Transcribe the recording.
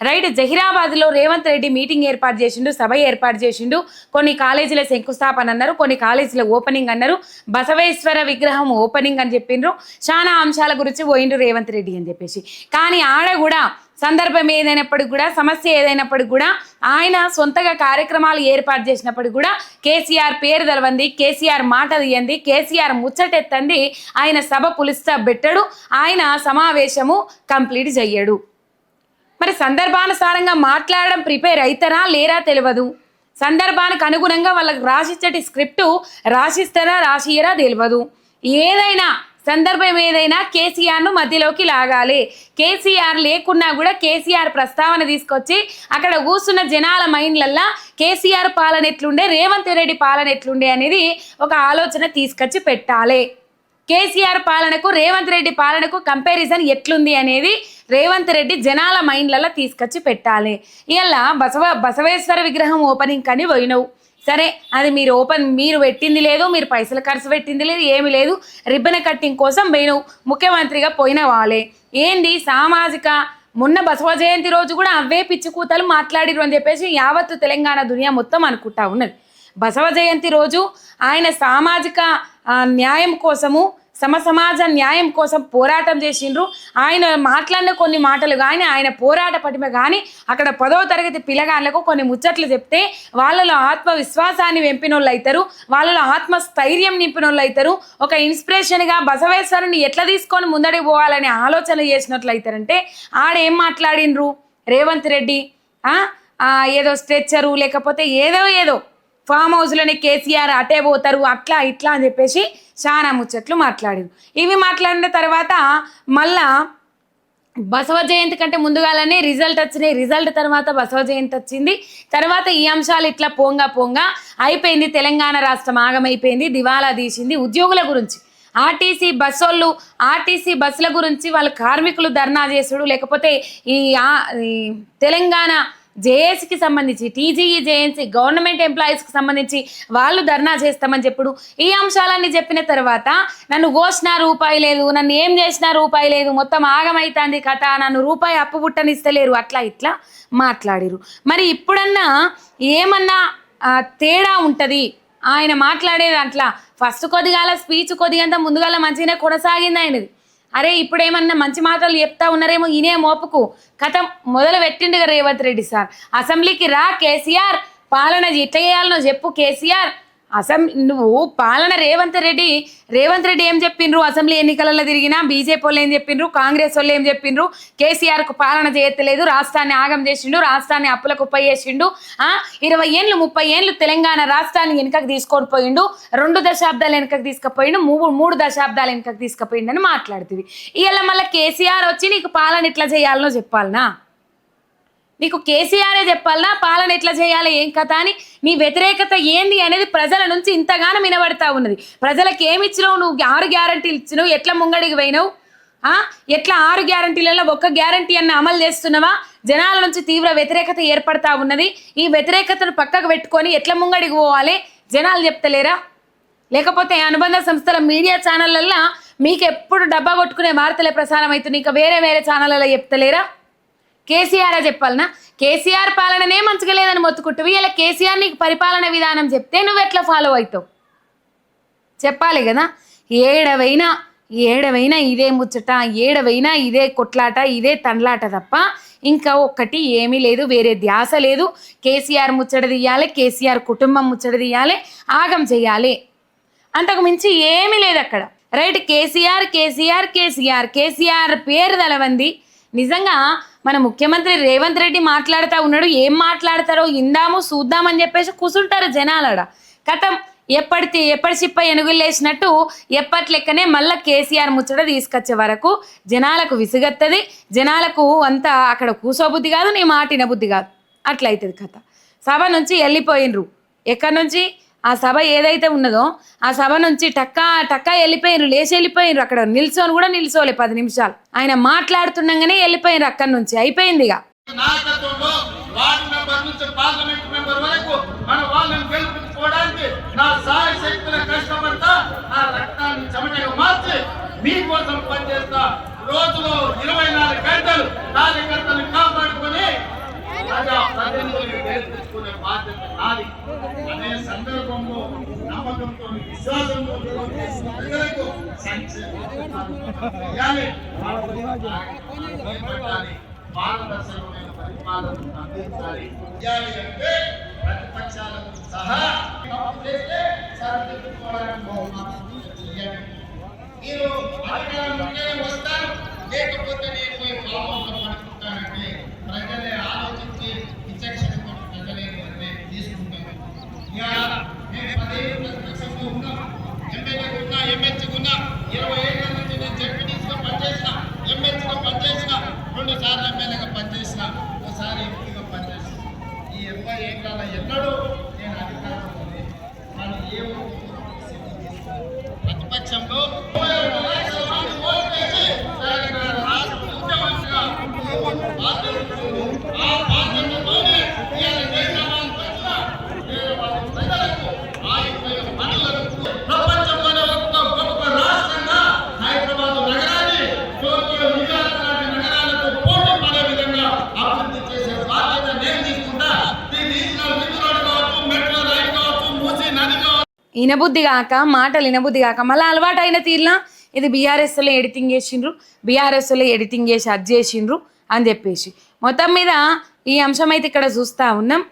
Right జహీరాబాద్లో Revanth Reddy meeting ఏర్పాటు చేసిండు సభ ఏర్పాటు చేసిండు. కొన్ని కాలేజీల శంకుస్థాపన అన్నారు కొన్ని కాలేజీల ఓపెనింగ్ అన్నారు. బసవేశ్వర విగ్రహం ఓపెనింగ్ అని చెప్పిండ్రు చాలా అంశాల గురించి పోయిండు రేవంత్ రెడ్డి అని చెప్పేసి. కానీ ఆడ కూడా సందర్భం ఏదైనప్పటికి కూడా సమస్య ఏదైనప్పటికి కూడా ఆయన సొంతగా కార్యక్రమాలు ఏర్పాటు చేసినప్పటికి కూడా కేసీఆర్ పేరు తెలవంది కేసీఆర్ మాట తీయండి కేసీఆర్ ముచ్చటెత్తండి ఆయన సభ పులిస్తా పెట్టడు ఆయన సమావేశము కంప్లీట్ చెయ్యడు. మరి సందర్భానుసారంగా మాట్లాడడం ప్రిపేర్ అవుతారా లేరా తెలియదు సందర్భానికి అనుగుణంగా వాళ్ళకి రాసిచ్చటి స్క్రిప్టు రాసిస్తారా రాసియరా తెలియదు ఏదైనా సందర్భం ఏదైనా కేసీఆర్ను మధ్యలోకి లాగాలి. కేసీఆర్ లేకున్నా కూడా కేసీఆర్ ప్రస్తావన తీసుకొచ్చి అక్కడ కూర్చున్న జనాల మైండ్లల్లా కేసీఆర్ పాలన ఎట్లుండే రేవంత్ రెడ్డి పాలన ఎట్లుండే అనేది ఒక ఆలోచన తీసుకొచ్చి పెట్టాలి. కేసీఆర్ పాలనకు రేవంత్ రెడ్డి పాలనకు కంపారిజన్ ఎట్లుంది అనేది రేవంత్ రెడ్డి జనాల మైండ్లలో తీసుకొచ్చి పెట్టాలి. ఇలా బసవ బసవేశ్వర విగ్రహం ఓపెనింగ్ కానీ పోయినవు. సరే అది మీరు ఓపెన్ మీరు పెట్టింది లేదు మీరు పైసలు ఖర్చు పెట్టింది లేదు ఏమీ లేదు. రిబ్బన్ కట్టింగ్ కోసం పోయినవు ముఖ్యమంత్రిగా పోయిన వాళ్ళే. ఏంది సామాజిక మొన్న బసవ జయంతి రోజు కూడా అవే పిచ్చి కూతలు మాట్లాడిరు అని చెప్పేసి యావత్తు తెలంగాణ దునియా మొత్తం అనుకుంటా ఉన్నది. బసవ జయంతి రోజు ఆయన సామాజిక న్యాయం కోసము సమసమాజ న్యాయం కోసం పోరాటం చేసిండ్రు. ఆయన మాట్లాడిన కొన్ని మాటలు కానీ ఆయన పోరాట పటిమ కానీ అక్కడ పదవ తరగతి పిల్లగాళ్ళకు కొన్ని ముచ్చట్లు చెప్తే వాళ్ళలో ఆత్మవిశ్వాసాన్ని వెంపిన వాళ్ళు అవుతారు వాళ్ళలో ఆత్మస్థైర్యం నింపినోళ్ళు అవుతారు ఒక ఇన్స్పిరేషన్గా బసవేశ్వరుని ఎట్లా తీసుకొని ముందడికి పోవాలనే ఆలోచన చేసినట్లు అవుతారంటే ఆడేం మాట్లాడిండ్రు? రేవంత్ రెడ్డి ఏదో స్ట్రెచ్చరు లేకపోతే ఏదో ఏదో ఫామ్ హౌస్లోనే కేసీఆర్ అటే పోతారు అట్లా ఇట్లా అని చెప్పేసి చాలా ముచ్చట్లు మాట్లాడారు. ఇవి మాట్లాడిన తర్వాత మళ్ళా బసవ జయంతి కంటే ముందుగానే రిజల్ట్ వచ్చినాయి. రిజల్ట్ తర్వాత బసవ జయంతి వచ్చింది. తర్వాత ఈ అంశాలు ఇట్లా పోంగా పోంగా అయిపోయింది. తెలంగాణ రాష్ట్రం ఆగమైపోయింది. దివాలా తీసింది ఉద్యోగుల గురించి. ఆర్టీసీ బస్సోళ్ళు ఆర్టీసీ బస్సుల గురించి వాళ్ళ కార్మికులు ధర్నా చేసుడు లేకపోతే ఈ ఈ తెలంగాణ జేఏసీకి సంబంధించి టీజీఈ జేఎన్సీ గవర్నమెంట్ ఎంప్లాయీస్కి సంబంధించి వాళ్ళు ధర్నా చేస్తామని చెప్పుడు. ఈ అంశాలన్నీ చెప్పిన తర్వాత నన్ను కోసినా రూపాయి లేదు నన్ను ఏం చేసినా రూపాయి లేదు మొత్తం ఆగమైతుంది కథ నన్ను రూపాయి అప్పు పుట్టనిస్తలేరు అట్లా ఇట్లా మాట్లాడిరు. మరి ఇప్పుడన్నా ఏమన్నా తేడా ఉంటుంది? ఆయన మాట్లాడేది అట్లా. ఫస్ట్ కొద్దిగాల స్పీచ్ కొద్దిగంత ముందుగాల మంచిగానే కొనసాగింది ఆయనది. అరే ఇప్పుడేమన్నా మంచి మాటలు చెప్తా ఉన్నారేమో ఈయనే మోపుకు. కథ మొదలు పెట్టిండుగా రేవంత్ రెడ్డి సార్. అసెంబ్లీకి రా కేసీఆర్. పాలన ఎట్లా చేయాలనో చెప్పు కేసీఆర్. అసెంబ్లీ నువ్వు పాలన రేవంత్ రెడ్డి రేవంత్ రెడ్డి ఏం చెప్పిండ్రు? అసెంబ్లీ ఎన్నికలలో తిరిగినా బీజేపీ వాళ్ళు ఏం చెప్పిండ్రు? కాంగ్రెస్ వాళ్ళు ఏం చెప్పిండ్రు? కేసీఆర్కు పాలన చేయట్లేదు రాష్ట్రాన్ని ఆగం చేసిండు రాష్ట్రాన్ని అప్పులకు కుప్ప చేసిండు ఇరవై ఏళ్ళు ముప్పై ఏళ్ళు తెలంగాణ రాష్ట్రాన్ని వెనుకకు తీసుకొని పోయిండు రెండు దశాబ్దాలు వెనుకకు తీసుకుపోయిండు మూడు మూడు దశాబ్దాలు వెనుకకు తీసుకుపోయిండు అని మాట్లాడుతుంది. ఇవాళ మళ్ళీ కేసీఆర్ వచ్చి నీకు పాలన ఇట్లా చేయాలనో చెప్పాలనా? నీకు కేసీఆరే చెప్పాలనా? పాలన ఎట్లా చేయాలి? ఏం కథ అని నీ వ్యతిరేకత ఏంది అనేది ప్రజల నుంచి ఇంతగానో వినబడతా ఉన్నది. ప్రజలకు ఏమి ఇచ్చినావు? నువ్వు ఆరు గ్యారంటీలు ఇచ్చినావు. ఎట్లా ముంగడికి పోయినావు? ఎట్లా ఆరు గ్యారంటీలలో ఒక్క గ్యారంటీ అన్న అమలు చేస్తున్నావా? జనాల నుంచి తీవ్ర వ్యతిరేకత ఏర్పడతా ఉన్నది. ఈ వ్యతిరేకతను పక్కకు పెట్టుకొని ఎట్లా ముంగడికి పోవాలి? జనాలు చెప్తలేరా? లేకపోతే అనుబంధ సంస్థల మీడియా ఛానళ్ళల్లో మీకు ఎప్పుడు డబ్బా కొట్టుకునే వార్తలే ప్రసారం అవుతుంది ఇంకా వేరే వేరే ఛానళ్ళలో చెప్తలేరా? కేసీఆర్ చెప్పాలనా? కేసీఆర్ పాలననే మంచిగా లేదని మొత్తుకుంటువి. ఇలా కేసీఆర్ నీకు పరిపాలన విధానం చెప్తే నువ్వు ఎట్లా ఫాలో అవుతావు? చెప్పాలి కదా. ఏడవైనా ఏడవైనా ఇదే ముచ్చట ఏడవైనా ఇదే కొట్లాట ఇదే తండ్లాట తప్ప ఇంకా ఒక్కటి ఏమీ లేదు వేరే ధ్యాస లేదు. కేసీఆర్ ముచ్చట తీయాలి కేసీఆర్ కుటుంబం ముచ్చట తీయాలి ఆగం చేయాలి. అంతకు మించి ఏమీ లేదు అక్కడ. రైట్ కేసీఆర్ కేసీఆర్ కేసీఆర్ కేసీఆర్ పేరు తలవంది. నిజంగా మన ముఖ్యమంత్రి రేవంత్ రెడ్డి మాట్లాడుతూ ఉన్నాడు ఏం మాట్లాడతారో ఇందాము చూద్దామని చెప్పేసి కూసుంటారు జనాలడ కథం ఎప్పటి ఎప్పటి చిప్ప ఎనుగులేసినట్టు ఎప్పటి లెక్కనే మళ్ళీ కేసీఆర్ ముచ్చట తీసుకొచ్చే వరకు జనాలకు విసుగత్తది జనాలకు అంతా అక్కడ కూసోబుద్ధి కాదు నీ మాటిన బుద్ధి కాదు. అట్లయితుంది కథ. సభ నుంచి వెళ్ళిపోయినరు ఎక్కడి నుంచి? ఆ సభ ఏదైతే ఉన్నదో ఆ సభ నుంచి టక్కా టక్కా వెళ్ళిపోయినారు లేచి వెళ్ళిపోయినారు అక్కడ. నిల్చోని కూడా నిల్చోలే పది నిమిషాలు. ఆయన మాట్లాడుతుండగానే వెళ్ళిపోయినారు అక్కడి నుంచి. అయిపోయింది ఇక. మీకోసం పనిచేస్తా. రోజులో ఇరవై నాలుగు గంటలు కార్యకర్త పారదర్శకమైన పరిపాలన అందించాలి అంటే ప్రతిపక్షాలకు సహా మీరు అధికారంలోనే వస్తారు లేకపోతే పోయి పాపంలో పడుకుంటానంటే ప్రజలే ఇనబుద్ధి కాక మాటలు ఇనబుద్ధి కాక మళ్ళీ అలవాటు అయిన తీర్లా ఇది బీఆర్ఎస్లో ఎడిటింగ్ చేసిండ్రు బీఆర్ఎస్లో ఎడిటింగ్ చేసి అది చేసిండ్రు అని చెప్పేసి. మొత్తం మీద ఈ అంశం అయితే ఇక్కడ చూస్తూ ఉన్నాం.